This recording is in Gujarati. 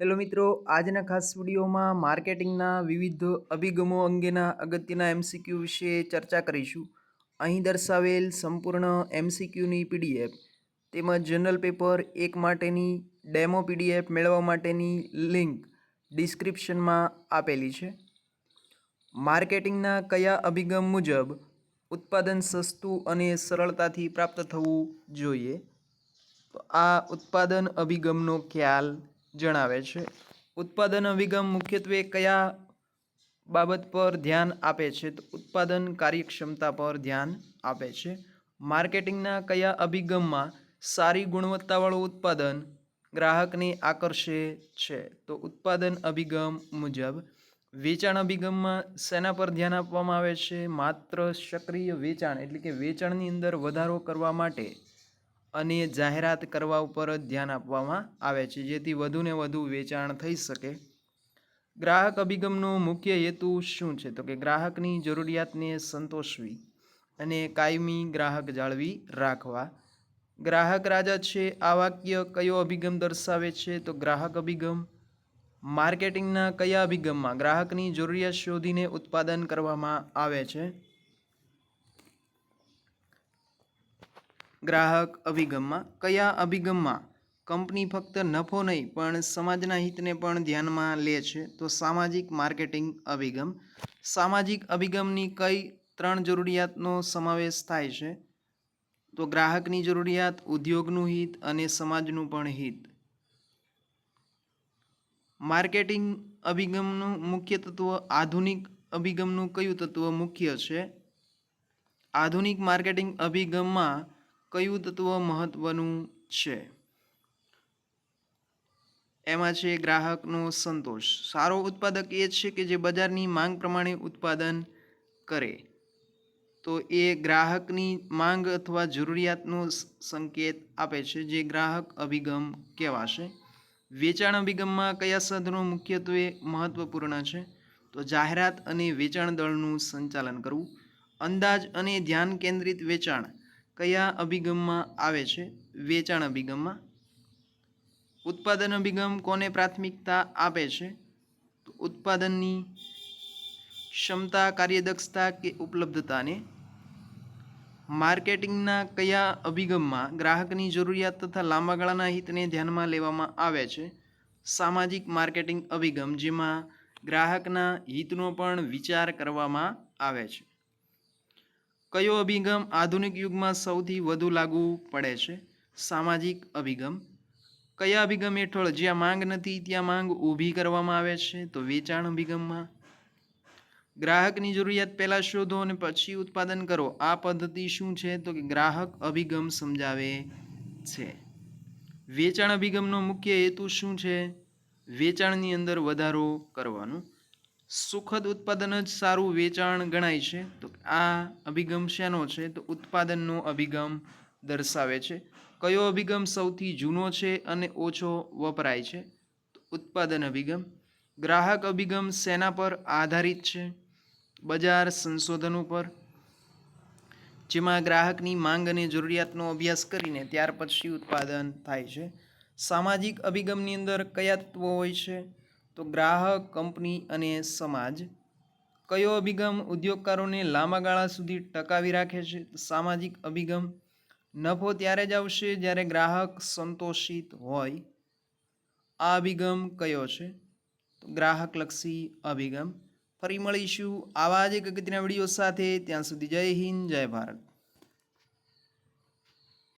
હેલો મિત્રો, આજના ખાસ વિડીયોમાં માર્કેટિંગના વિવિધ અભિગમો અંગેના અગત્યના એમસીક્યુ વિશે ચર્ચા કરીશું. અહીં દર્શાવેલ સંપૂર્ણ એમસીક્યુની પીડીએફ તેમજ જનરલ પેપર એક માટેની ડેમો પીડીએફ મેળવવા માટેની લિંક ડિસ્ક્રિપ્શનમાં આપેલી છે. માર્કેટિંગના કયા અભિગમ મુજબ ઉત્પાદન સસ્તું અને સરળતાથી પ્રાપ્ત થવું જોઈએ? આ ઉત્પાદન અભિગમનો ખ્યાલ જણાવે છે. ઉત્પાદન અભિગમ મુખ્યત્વે કયા બાબત પર ધ્યાન આપે છે? તો ઉત્પાદન કાર્યક્ષમતા પર ધ્યાન આપે છે. માર્કેટિંગના કયા અભિગમમાં સારી ગુણવત્તાવાળું ઉત્પાદન ગ્રાહકને આકર્ષે છે? તો ઉત્પાદન અભિગમ મુજબ વેચાણ અભિગમમાં શેના પર ધ્યાન આપવામાં આવે છે? માત્ર સક્રિય વેચાણ એટલે કે વેચાણની અંદર વધારો કરવા માટે અને જાહેરાત કરવા ઉપર જ ધ્યાન આપવામાં આવે છે, જેથી વધુને વધુ વેચાણ થઈ શકે. ગ્રાહક અભિગમનો મુખ્ય હેતુ શું છે? તો કે ગ્રાહકની જરૂરિયાતને સંતોષવી અને કાયમી ગ્રાહક જાળવી રાખવા. ગ્રાહક રાજા છે, આ વાક્ય કયો અભિગમ દર્શાવે છે? તો ગ્રાહક અભિગમ, માર્કેટિંગના કયા અભિગમમાં ગ્રાહકની જરૂરિયાત શોધીને ઉત્પાદન કરવામાં આવે છે? ગ્રાહક અભિગમમાં? કયા અભિગમમાં? કંપની ફક્ત નફો નહીં, પણ સમાજના હિતને પણ ધ્યાનમાં લે છે. તો સામાજિક માર્કેટિંગ અભિગમ. સામાજિક અભિગમની કઈ ત્રણ જરૂરિયાતનો સમાવેશ થાય છે? તો ગ્રાહકની જરૂરિયાત, ઉદ્યોગનું હિત અને સમાજનું પણ હિત. માર્કેટિંગ અભિગમનું મુખ્ય તત્વ આધુનિક અભિગમનું કયું તત્વ મુખ્ય છે? આધુનિક માર્કેટિંગ અભિગમમાં કયું તત્વ મહત્વનું છે? એમાં છે ગ્રાહકનો સંતોષ. સારો ઉત્પાદક એ છે કે જે બજારની માંગ પ્રમાણે ઉત્પાદન કરે. તો એ ગ્રાહકની માંગ અથવા જરૂરિયાતનો સંકેત આપે છે જે ગ્રાહક અભિગમ કહેવાશે. વેચાણ અભિગમમાં કયા સાધનો મુખ્યત્વે મહત્વપૂર્ણ છે? તો જાહેરાત અને વેચાણ દળનું સંચાલન કરવું. અંદાજ અને ધ્યાન કેન્દ્રિત વેચાણ. કયા અભિગમમાં આવે છે? વેચાણ અભિગમમાં. ઉત્પાદન અભિગમ કોને પ્રાથમિકતા આપે છે? તો ઉત્પાદનની ક્ષમતા, કાર્યદક્ષતા કે ઉપલબ્ધતાને. માર્કેટિંગના કયા અભિગમમાં ગ્રાહકની જરૂરિયાત તથા લાંબા ગાળાના હિતને ધ્યાનમાં લેવામાં આવે છે? સામાજિક માર્કેટિંગ અભિગમ, જેમાં ગ્રાહકના હિતનો પણ વિચાર કરવામાં આવે છે. કયો અભિગમ આધુનિક યુગમાં સૌથી વધુ લાગુ પડે છે? સામાજિક અભિગમ. કયા અભિગમ હેઠળ જ્યાં માંગ નથી, ત્યાં માંગ ઊભી કરવામાં આવે છે? તો વેચાણ અભિગમમાં. ગ્રાહકની જરૂરિયાત પહેલાં શોધો અને પછી ઉત્પાદન કરો. આ પદ્ધતિ શું છે? તો કે ગ્રાહક અભિગમ સમજાવે છે. વેચાણ અભિગમનો મુખ્ય હેતુ શું છે? વેચાણની અંદર વધારો કરવાનું. સુખદ ઉત્પાદન જ સારું વેચાણ ગણાય છે. તો આ અભિગમ શેનો છે? તો ઉત્પાદનનો અભિગમ દર્શાવે છે. કયો અભિગમ સૌથી જૂનો છે અને ઓછો વપરાય છે? ઉત્પાદન અભિગમ. ગ્રાહક અભિગમ શેના પર આધારિત છે? બજાર સંશોધન ઉપર. જેમાં ગ્રાહકની માંગ અને જરૂરિયાતનો અભ્યાસ કરીને ત્યાર પછી ઉત્પાદન થાય છે. સામાજિક અભિગમની અંદર કયા તત્વો હોય છે? તો ગ્રાહક, કંપની અને સમાજ કયો અભિગમ ઉદ્યોગકારોને લાંબા ગાળા સુધી ટકાવી રાખે છે? સામાજિક અભિગમ નફો ત્યારે જ આવશે જ્યારે ગ્રાહક સંતોષિત હોય. આ અભિગમ કયો છે? તો ગ્રાહકલક્ષી અભિગમ. ફરી મળીશું આવા જ એક અગત્યના વીડિયો સાથે. ત્યાં સુધી જય હિન્દ, જય ભારત.